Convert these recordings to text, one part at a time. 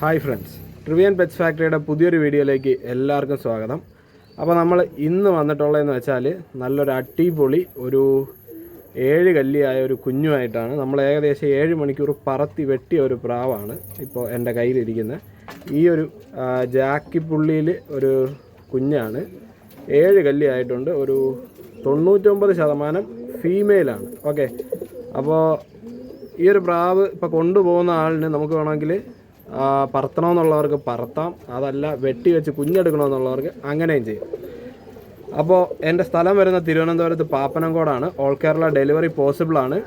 Hi friends. ട്രിവിയൻ pets ഫാക്ടറിയുടെ പുതിയൊരു വീഡിയോയിലേക്ക് എല്ലാവർക്കും സ്വാഗതം. അപ്പോൾ നമ്മൾ ഇന്ന് വന്നിട്ടുള്ളതെന്ന് വെച്ചാൽ നല്ലൊരു അടിപൊളി ഒരു ഏഴ് കല്ലിയായ ഒരു കുഞ്ഞുമായിട്ടാണ്. നമ്മൾ ഏകദേശം ഏഴ് മണിക്കൂർ പറത്തി വെട്ടിയ ഒരു പ്രാവാണ് ഇപ്പോൾ എന്റെ കയ്യിലിരിക്കുന്നത്. ഈ ഒരു ജാക്കി ജാക്കിപ്പുള്ളിയിൽ ഒരു കുഞ്ഞാണ്. ഏഴ് കല്ലിയായിട്ടുണ്ട്. ഒരു തൊണ്ണൂറ്റൊമ്പത് ശതമാനം ഫീമെയിലാണ്. ഓക്കെ. അപ്പോൾ ഈ ഒരു പ്രാവ് ഇപ്പോൾ കൊണ്ടുപോകുന്ന ആളിന് നമുക്ക് വേണമെങ്കിൽ പറത്തണമെന്നുള്ളവർക്ക് പറത്താം. അതല്ല വെട്ടി വെച്ച് കുഞ്ഞെടുക്കണമെന്നുള്ളവർക്ക് അങ്ങനെയും ചെയ്യും. അപ്പോൾ എന്റെ സ്ഥലം വരുന്ന തിരുവനന്തപുരത്ത് പാപ്പനംകോടാണ്. ഓൾ കേരള ഡെലിവറി പോസിബിളാണ്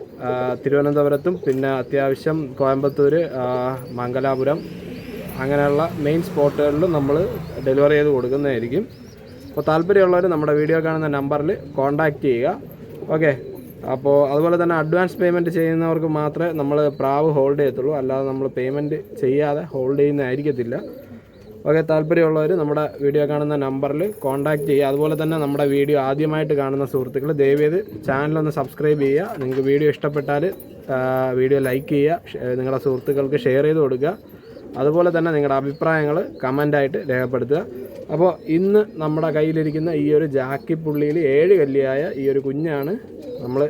തിരുവനന്തപുരത്തും പിന്നെ അത്യാവശ്യം കോയമ്പത്തൂർ മംഗലാപുരം അങ്ങനെയുള്ള മെയിൻ സ്പോട്ടുകളിലും നമ്മൾ ഡെലിവറി ചെയ്ത് കൊടുക്കുന്നതായിരിക്കും. അപ്പോൾ താല്പര്യമുള്ളവർ നമ്മുടെ വീഡിയോ കാണുന്ന നമ്പറിൽ കോൺടാക്റ്റ് ചെയ്യുക. ഓക്കെ അപ്പോൾ അതുപോലെ തന്നെ അഡ്വാൻസ് പേയ്മെന്റ് ചെയ്യുന്നവർക്ക് മാത്രമേ നമ്മൾ പ്രാവ് ഹോൾഡ് ചെയ്യത്തുള്ളൂ. അല്ലാതെ നമ്മൾ പേയ്മെന്റ് ചെയ്യാതെ ഹോൾഡ് ചെയ്യുന്നതായിരിക്കത്തില്ല. ഓക്കെ താല്പര്യമുള്ളവർ നമ്മുടെ വീഡിയോ കാണുന്ന നമ്പറിൽ കോൺടാക്റ്റ് ചെയ്യുക. അതുപോലെ തന്നെ നമ്മുടെ വീഡിയോ ആദ്യമായിട്ട് കാണുന്ന സുഹൃത്തുക്കൾ ദയവേത് ചാനലൊന്ന് സബ്സ്ക്രൈബ് ചെയ്യുക. നിങ്ങൾക്ക് വീഡിയോ ഇഷ്ടപ്പെട്ടാൽ വീഡിയോ ലൈക്ക് ചെയ്യുക. നിങ്ങളുടെ സുഹൃത്തുക്കൾക്ക് ഷെയർ ചെയ്ത് കൊടുക്കുക. അതുപോലെ തന്നെ നിങ്ങളുടെ അഭിപ്രായങ്ങൾ കമന്റായിട്ട് രേഖപ്പെടുത്തുക. അപ്പോൾ ഇന്ന് നമ്മുടെ കയ്യിലിരിക്കുന്ന ഈ ഒരു ജാക്കിപ്പുള്ളിയിൽ ഏഴ് കല്ലിയായ ഈ ഒരു കുഞ്ഞാണ് നമ്മൾ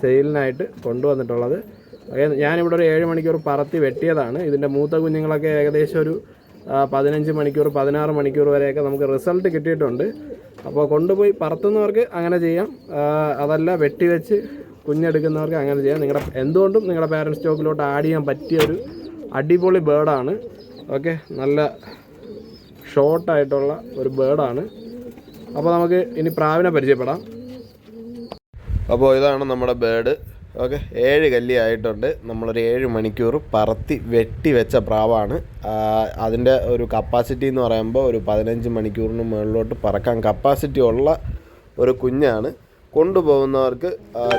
സെയിലിനായിട്ട് കൊണ്ടുവന്നിട്ടുള്ളത്. ഞാനിവിടെ ഒരു ഏഴ് മണിക്കൂർ പറത്തി വെട്ടിയതാണ്. ഇതിന്റെ മൂത്ത കുഞ്ഞുങ്ങളൊക്കെ ഏകദേശം ഒരു പതിനഞ്ച് മണിക്കൂർ പതിനാറ് മണിക്കൂർ വരെയൊക്കെ നമുക്ക് റിസൾട്ട് കിട്ടിയിട്ടുണ്ട്. അപ്പോൾ കൊണ്ടുപോയി പറത്തുന്നവർക്ക് അങ്ങനെ ചെയ്യാം. അതല്ല വെട്ടി വെച്ച് കുഞ്ഞെടുക്കുന്നവർക്ക് അങ്ങനെ ചെയ്യാം. നിങ്ങളുടെ എന്തുകൊണ്ടും നിങ്ങളുടെ പാരൻസ് സ്റ്റോക്കിലോട്ട് ആഡ് ചെയ്യാൻ പറ്റിയ ഒരു അടിപൊളി ബേർഡാണ് ഓക്കെ നല്ല ഷോർട്ടായിട്ടുള്ള ഒരു ബേർഡാണ് അപ്പോൾ നമുക്ക് ഇനി പ്രാവിനെ പരിചയപ്പെടാം. അപ്പോൾ ഇതാണ് നമ്മുടെ ബേഡ്. ഓക്കെ ഏഴ് കല്ലി ആയിട്ടുണ്ട്. നമ്മളൊരു ഏഴ് മണിക്കൂർ പറത്തി വെട്ടി വെച്ച പ്രാവാണ്. അതിന്റെ ഒരു കപ്പാസിറ്റി എന്ന് പറയുമ്പോൾ ഒരു പതിനഞ്ച് മണിക്കൂറിന് മുകളിലോട്ട് പറക്കാൻ കപ്പാസിറ്റി ഉള്ള ഒരു കുഞ്ഞാണ്. കൊണ്ടുപോകുന്നവർക്ക്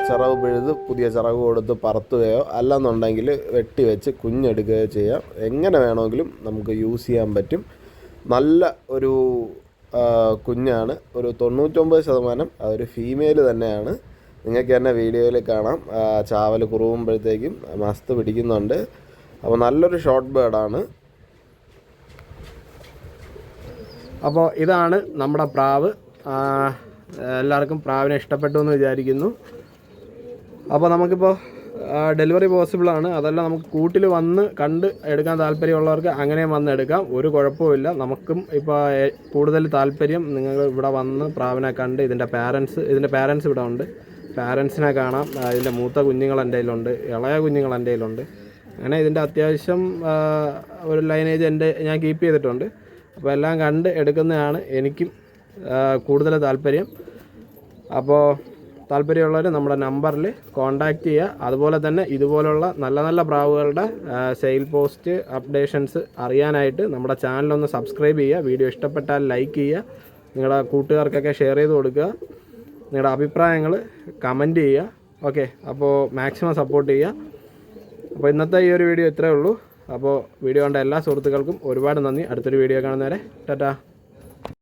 ചിറവ് പിഴുത് പുതിയ ചിറവ് കൊടുത്ത് പറത്തുകയോ അല്ലെന്നുണ്ടെങ്കിൽ വെട്ടി വെച്ച് കുഞ്ഞെടുക്കുകയോ ചെയ്യാം. എങ്ങനെ വേണമെങ്കിലും നമുക്ക് യൂസ് ചെയ്യാൻ പറ്റും. നല്ല ഒരു കുഞ്ഞാണ്. ഒരു തൊണ്ണൂറ്റൊമ്പത് ശതമാനം അതൊരു ഫീമെയിൽ തന്നെയാണ്. നിങ്ങൾക്ക് തന്നെ വീഡിയോയിൽ കാണാം. ചാവൽ കുറുകുമ്പോഴത്തേക്കും മസ്ത് പിടിക്കുന്നുണ്ട്. അപ്പോൾ നല്ലൊരു ഷോർട്ട് ബേർഡാണ്. അപ്പോൾ ഇതാണ് നമ്മുടെ പ്രാവ്. എല്ലാവർക്കും പ്രാവിനെ ഇഷ്ടപ്പെട്ടു എന്ന് വിചാരിക്കുന്നു. അപ്പോൾ നമുക്കിപ്പോൾ ഡെലിവറി പോസിബിൾ ആണ്. അതല്ല നമുക്ക് കൂട്ടിൽ വന്ന് കണ്ട് എടുക്കാൻ താല്പര്യമുള്ളവർക്ക് അങ്ങനെയും വന്ന് എടുക്കാം. ഒരു കുഴപ്പമില്ല നമുക്കും ഇപ്പോൾ കൂടുതൽ താല്പര്യം നിങ്ങൾ ഇവിടെ വന്ന് പ്രാവിനെ കണ്ട് ഇതിന്റെ പാരൻസ് ഇതിന്റെ പാരൻസ് ഇവിടെ ഉണ്ട്. പാരൻസിനെ കാണാം. ഇതിന്റെ മൂത്ത കുഞ്ഞുങ്ങൾ എന്റെ കയ്യിലുണ്ട്. ഇളയ കുഞ്ഞുങ്ങൾ എന്റെ കയ്യിലുണ്ട്. അങ്ങനെ ഇതിന്റെ അത്യാവശ്യം ഒരു ലൈനേജ് എന്റെ ഞാൻ കീപ്പ് ചെയ്തിട്ടുണ്ട്. അപ്പോൾ എല്ലാം കണ്ട് എടുക്കുന്നതാണ് എനിക്കും കൂടുതൽ താല്പര്യം. അപ്പോൾ താല്പര്യമുള്ളവർ നമ്മുടെ നമ്പറിൽ കോൺടാക്റ്റ് ചെയ്യുക അതുപോലെ തന്നെ ഇതുപോലുള്ള നല്ല നല്ല പ്രാവുകളുടെ സെയിൽ പോസ്റ്റ് അപ്ഡേഷൻസ് അറിയാനായിട്ട് നമ്മുടെ ചാനലൊന്ന് സബ്സ്ക്രൈബ് ചെയ്യുക വീഡിയോ ഇഷ്ടപ്പെട്ടാൽ ലൈക്ക് ചെയ്യുക നിങ്ങളുടെ കൂട്ടുകാർക്കൊക്കെ ഷെയർ ചെയ്ത് കൊടുക്കുക. നിങ്ങളുടെ അഭിപ്രായങ്ങൾ കമന്റ് ചെയ്യുക ഓക്കെ അപ്പോൾ മാക്സിമം സപ്പോർട്ട് ചെയ്യുക അപ്പോൾ ഇന്നത്തെ ഈ ഒരു വീഡിയോ ഇത്രയേ ഉള്ളൂ. അപ്പോൾ വീഡിയോ കണ്ട എല്ലാ സുഹൃത്തുക്കൾക്കും ഒരുപാട് നന്ദി. അടുത്തൊരു വീഡിയോ കാണുന്നവരെ. ടാറ്റാ.